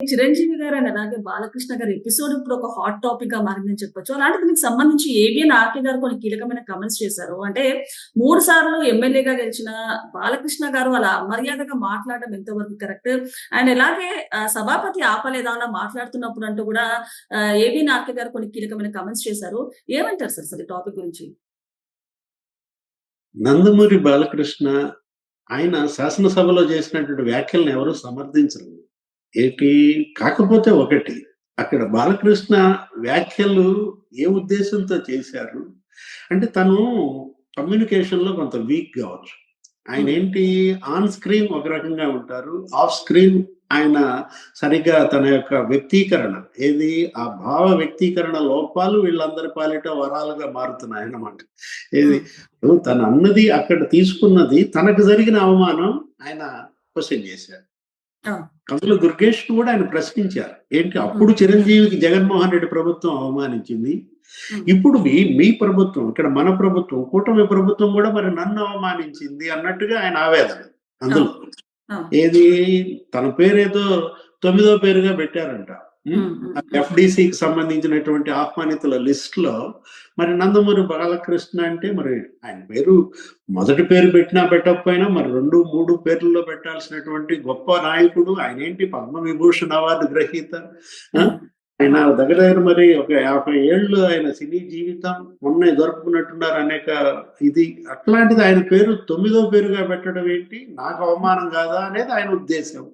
చిరంజీవి గారు అండ్ అలాగే బాలకృష్ణ గారి ఎపిసోడ్ ఇప్పుడు ఒక హాట్ టాపిక్గా మారిందని చెప్పొచ్చు. అలాంటి దీనికి సంబంధించి ఏబిఎన్ ఆర్కే గారు కొన్ని కీలకమైన కమెంట్స్ చేశారు. అంటే మూడు సార్లు ఎమ్మెల్యేగా గెలిచిన బాలకృష్ణ గారు అలా అమర్యాదగా మాట్లాడడం ఎంతవరకు కరెక్ట్ అండ్ ఇలాగే సభాపతి ఆపలేదా అలా మాట్లాడుతున్నప్పుడు అంటూ కూడా ఏబిఎన్ ఆర్కే గారు కొన్ని కీలకమైన కమెంట్స్ చేశారు. ఏమంటారు సార్ సార్ ఈ టాపిక్ గురించి? నందమూరి బాలకృష్ణ ఆయన శాసనసభలో చేసినటువంటి వ్యాఖ్యలను ఎవరు సమర్థించరు. ఏంటి కాకపోతే ఒకటి అక్కడ బాలకృష్ణ వ్యాఖ్యలు ఏ ఉద్దేశంతో చేశారు? అంటే తను కమ్యూనికేషన్లో కొంత వీక్ కావచ్చు. ఆయన ఏంటి? ఆన్ స్క్రీన్ ఒక రకంగా ఉంటారు. ఆఫ్ స్క్రీన్ ఆయన సరిగ్గా తన యొక్క వ్యక్తీకరణ ఏది? ఆ భావ వ్యక్తీకరణ లోపాలు వీళ్ళందరి పాలిట వరాలుగా మారుతున్నాయి అన్నమాట. ఏది? తన అన్నది అక్కడ తీసుకున్నది తనకు జరిగిన అవమానం ఆయన క్వశ్చన్ చేశారు. అందులో దుర్గేష్ కూడా ఆయన ప్రశ్నించారు. ఏంటి? అప్పుడు చిరంజీవికి జగన్మోహన్ రెడ్డి ప్రభుత్వం అవమానించింది. ఇప్పుడు మీ మీ ప్రభుత్వం ఇక్కడ మన ప్రభుత్వం కూటమి ప్రభుత్వం కూడా మరి నన్ను అవమానించింది అన్నట్టుగా ఆయన ఆవేదన అందులో. ఏది? తన పేరేదో తొమ్మిదో పేరుగా పెట్టారంట. ఎఫ్డిసికి సంబంధించినటువంటి ఆహ్వానితుల లిస్ట్లో మరి నందమూరి బాలకృష్ణ అంటే మరి ఆయన పేరు మొదటి పేరు పెట్టినా పెట్టకపోయినా మరి రెండు మూడు పేర్లలో పెట్టాల్సినటువంటి గొప్ప నాయకుడు ఆయన ఏంటి? పద్మ విభూషణ్ అవార్డు గ్రహీత? ఆయన దగ్గర దగ్గర మరి ఒక యాభై ఏళ్ళు ఆయన సినీ జీవితం మొన్న జరుపుకున్నట్టున్నారు అనేక ఇది. అట్లాంటిది ఆయన పేరు తొమ్మిదో పేరుగా పెట్టడం ఏంటి? నాకు అవమానం కాదా అనేది ఆయన ఉద్దేశం.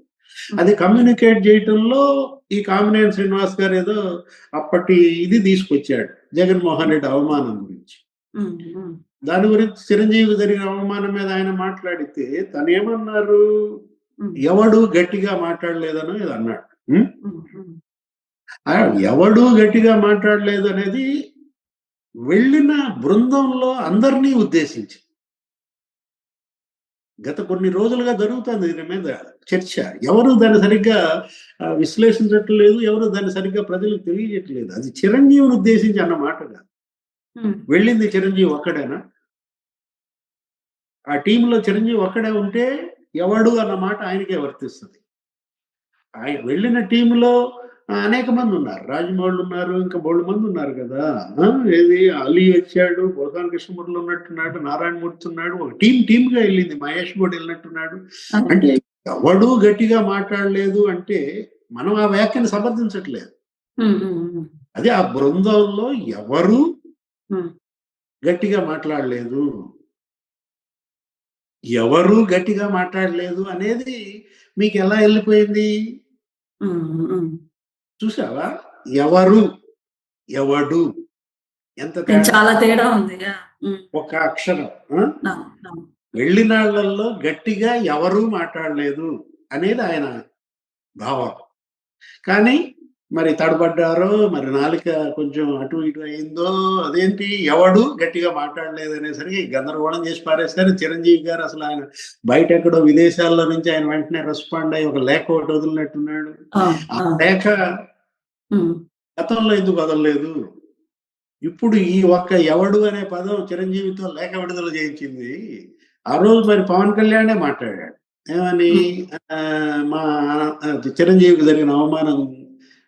అది కమ్యూనికేట్ చేయటంలో ఈ కామినేని శ్రీనివాస్ గారు ఏదో అప్పటి ఇది తీసుకొచ్చాడు జగన్మోహన్ రెడ్డి అవమానం గురించి. దాని గురించి చిరంజీవి జరిగిన అవమానం మీద ఆయన మాట్లాడితే తను ఏమన్నారు ఉమ్, ఎవడు గట్టిగా మాట్లాడలేదనో ఇది అన్నాడు. ఎవడు గట్టిగా మాట్లాడలేదు అనేది వెళ్ళిన బృందంలో అందరినీ ఉద్దేశించి గత కొన్ని రోజులుగా జరుగుతుంది దీని మీద చర్చ. ఎవరు దాన్ని సరిగ్గా ఆ, విశ్లేషించట్లేదు ఎవరు దాన్ని సరిగ్గా ప్రజలకు తెలియజేయట్లేదు. అది చిరంజీవిని ఉద్దేశించి అన్న మాటగా ఉమ్, వెళ్ళింది చిరంజీవి ఒక్కడేనా? ఆ టీంలో చిరంజీవి ఒక్కడే ఉంటే ఎవడు అన్న మాట ఆయనకే వర్తిస్తుంది. ఆయన వెళ్ళిన టీంలో అనేక మంది ఉన్నారు రాజమౌళి ఉన్నారు ఇంకా బోళ్ళు మంది ఉన్నారు కదా ఏది అలీ వచ్చాడు బోసాన్ కృష్ణమూర్తిలో ఉన్నట్టున్నాడు నారాయణమూర్తి ఉన్నాడు ఒక టీం టీమ్గా వెళ్ళింది మహేష్ కూడా వెళ్ళినట్టున్నాడు. అంటే ఎవడు గట్టిగా మాట్లాడలేదు అంటే మనం ఆ వ్యాఖ్యను సమర్థించట్లేదు. అదే ఆ బృందంలో ఎవరు. గట్టిగా మాట్లాడలేదు ఎవరు గట్టిగా మాట్లాడలేదు అనేది మీకు ఎలా వెళ్ళిపోయింది. చూసావా? ఎవరు? ఎవడు? ఎంత? చాలా తేడా ఉంది ఒక అక్షరం. వెళ్ళినాళ్ళలో గట్టిగా ఎవరు మాట్లాడలేదు అనేది ఆయన భావం. కానీ మరి తడబడ్డారో మరి నాలుక కొంచెం అటు ఇటు అయిందో అదేంటి? ఎవడు గట్టిగా మాట్లాడలేదు అనేసరికి గందరగోళం చేసి పారేశారు చిరంజీవి గారు అసలు ఆయన బయట ఎక్కడో విదేశాల్లో నుంచి ఆయన వెంటనే రెస్పాండ్ అయ్యి ఒక లేఖ ఒకటి వదిలినట్టున్నాడు. ఆ. లేఖ గతంలో ఎందుకు వదలలేదు? ఇప్పుడు ఈ ఒక్క ఎవడు అనే పదం చిరంజీవితో లేఖ విడుదల చేయించింది. ఆ రోజు మరి పవన్ కళ్యాణే మాట్లాడాడు. ఏమని? మా చిరంజీవికి జరిగిన అవమానం.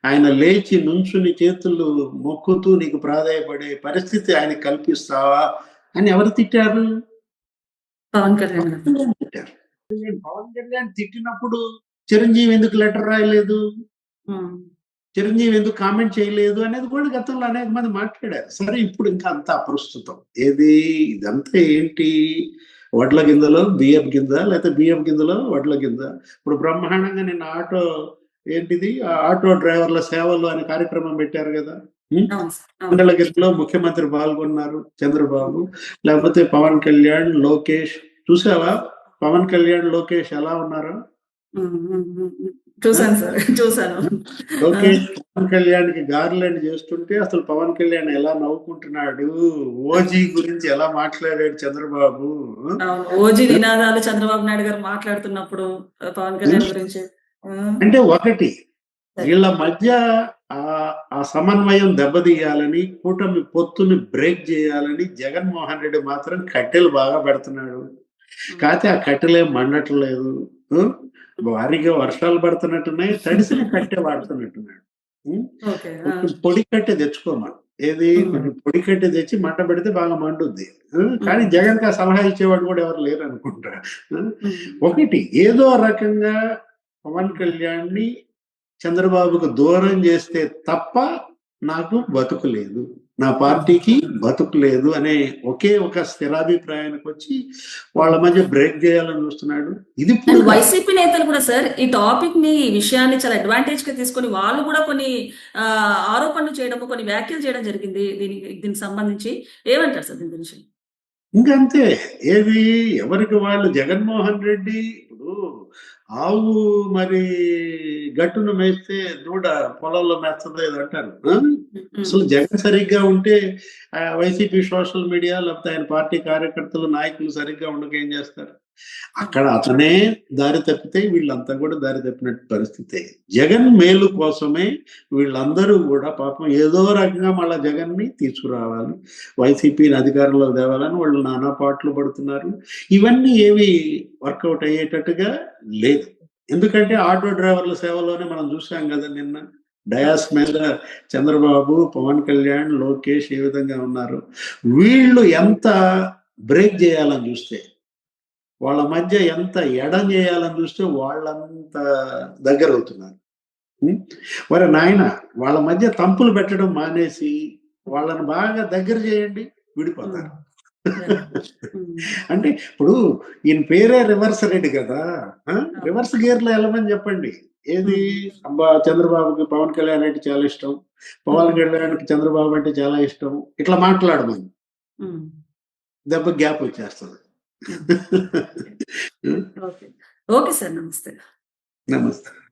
ఆయన లేచి నుంచుని చేతులు మొక్కుతూ నీకు ప్రాధాయపడే పరిస్థితి ఆయన కల్పిస్తావా అని ఎవరు తిట్టారు? పవన్ కళ్యాణ్. తిట్టారు. పవన్ కళ్యాణ్ తిట్టినప్పుడు చిరంజీవి ఎందుకు లెటర్ రాయలేదు? చిరంజీవి ఎందుకు కామెంట్ చేయలేదు అనేది కూడా గతంలో అనేక మంది మాట్లాడారు. సరే ఇప్పుడు ఇంకా అంతా అప్రస్తుతం ఏది? ఇదంతా ఏంటి? వడ్ల గింజలో బియ్యం గింజ లేకపోతే బియ్యం గింజలో వడ్ల గింజ? ఇప్పుడు బ్రహ్మాండంగా నిన్న ఆటో ఏంటిది? ఆ ఆటో డ్రైవర్ల సేవలు అనే కార్యక్రమం పెట్టారు కదా. మండల గిరిలో ముఖ్యమంత్రి పాల్గొన్నారు చంద్రబాబు. లేకపోతే పవన్ కళ్యాణ్ లోకేష్. చూసావా? పవన్ కళ్యాణ్ లోకేష్ ఎలా ఉన్నారు? చూశాను సార్ చూశాను. లోకేష్ పవన్ కళ్యాణ్కి గార్లెండ్ చేస్తుంటే అసలు పవన్ కళ్యాణ్ ఎలా నవ్వుకుంటున్నాడు? ఓజీ గురించి ఎలా మాట్లాడాడు చంద్రబాబు? ఓజీ నినాదాలు చంద్రబాబు నాయుడు గారు మాట్లాడుతున్నప్పుడు పవన్ కళ్యాణ్ గురించి. అంటే ఒకటి వీళ్ళ మధ్య ఆ ఆ సమన్వయం దెబ్బతీయాలని కూటమి పొత్తుని బ్రేక్ చేయాలని జగన్మోహన్ రెడ్డి మాత్రం కట్టెలు బాగా పెడుతున్నాడు. కాకపోతే ఆ కట్టెలే మండట్లేదు? భారీగా వర్షాలు పడుతున్నట్టున్నాయి తడిసిన కట్టె వాడుతున్నట్టున్నాడు. పొడి కట్టె తెచ్చుకోమా? ఏది. కొంచెం పొడి కట్టె తెచ్చి మంట పెడితే బాగా మండుద్ది? కానీ జగన్కి సలహా ఇచ్చేవాడు కూడా ఎవరు లేరు అనుకుంటా. ఒకటి ఏదో రకంగా పవన్ కళ్యాణ్ని చంద్రబాబుకు దూరం చేస్తే తప్ప నాకు బతుకు లేదు. నా పార్టీకి బతుకు లేదు అనే ఒకే ఒక స్థిరాభిప్రాయానికి వచ్చి వాళ్ళ మధ్య బ్రేక్ చేయాలని చూస్తున్నాడు. ఇది వైసీపీ నేతలు కూడా సార్ ఈ టాపిక్ని ఈ విషయాన్ని చాలా అడ్వాంటేజ్గా తీసుకొని వాళ్ళు కూడా కొన్ని ఆరోపణలు చేయడము కొన్ని వ్యాఖ్యలు చేయడం జరిగింది దీనికి దీనికి సంబంధించి. ఏమంటారు సార్ దీని గురించి? ఇంకంతే. ఏది? ఎవరికి వాళ్ళు? జగన్మోహన్ రెడ్డి. ఇప్పుడు ఆవు మరి గట్టును మేస్తే దూడ పొలంలో మేస్తుంది ఏదో అంటారు. అసలు జగన్ సరిగ్గా ఉంటే వైసీపీ సోషల్ మీడియా లేకపోతే ఆయన పార్టీ కార్యకర్తలు నాయకులు సరిగ్గా ఉండక ఏం చేస్తారు? అక్కడ అతనే దారి తప్పితే వీళ్ళంతా కూడా దారి తప్పినట్టు పరిస్థితి. జగన్ మేలు కోసమే వీళ్ళందరూ కూడా పాపం ఏదో రకంగా మళ్ళా జగన్ని తీసుకురావాలి. వైసీపీని అధికారంలో తేవాలని వాళ్ళు నానా పాటలు పడుతున్నారు. ఇవన్నీ ఏవి వర్కౌట్ అయ్యేటట్టుగా లేదు. ఎందుకంటే ఆటో డ్రైవర్ల సేవలోనే మనం చూసాం కదా నిన్న. డయాస్ మీద చంద్రబాబు పవన్ కళ్యాణ్ లోకేష్ ఏ విధంగా ఉన్నారు. వీళ్ళు ఎంత బ్రేక్ చేయాలని చూస్తే వాళ్ళ మధ్య ఎంత ఎడం చేయాలని చూస్తే వాళ్ళంత దగ్గర అవుతున్నారు? మరి నాయన వాళ్ళ మధ్య తంపులు పెట్టడం మానేసి వాళ్ళని బాగా దగ్గర చేయండి విడిపోతారు. అంటే ఇప్పుడు ఈయన పేరే రివర్స్ రెడ్డి కదా? రివర్స్ గేర్లో వెళ్ళమని చెప్పండి. ఏది? అబ్బా చంద్రబాబుకి పవన్ కళ్యాణ్ అంటే చాలా ఇష్టం. పవన్ కళ్యాణ్కి చంద్రబాబు అంటే చాలా ఇష్టం. ఇట్లా మాట్లాడమని. దెబ్బ గ్యాప్ వచ్చేస్తుంది. ओके ओके सर नमस्ते नमस्ते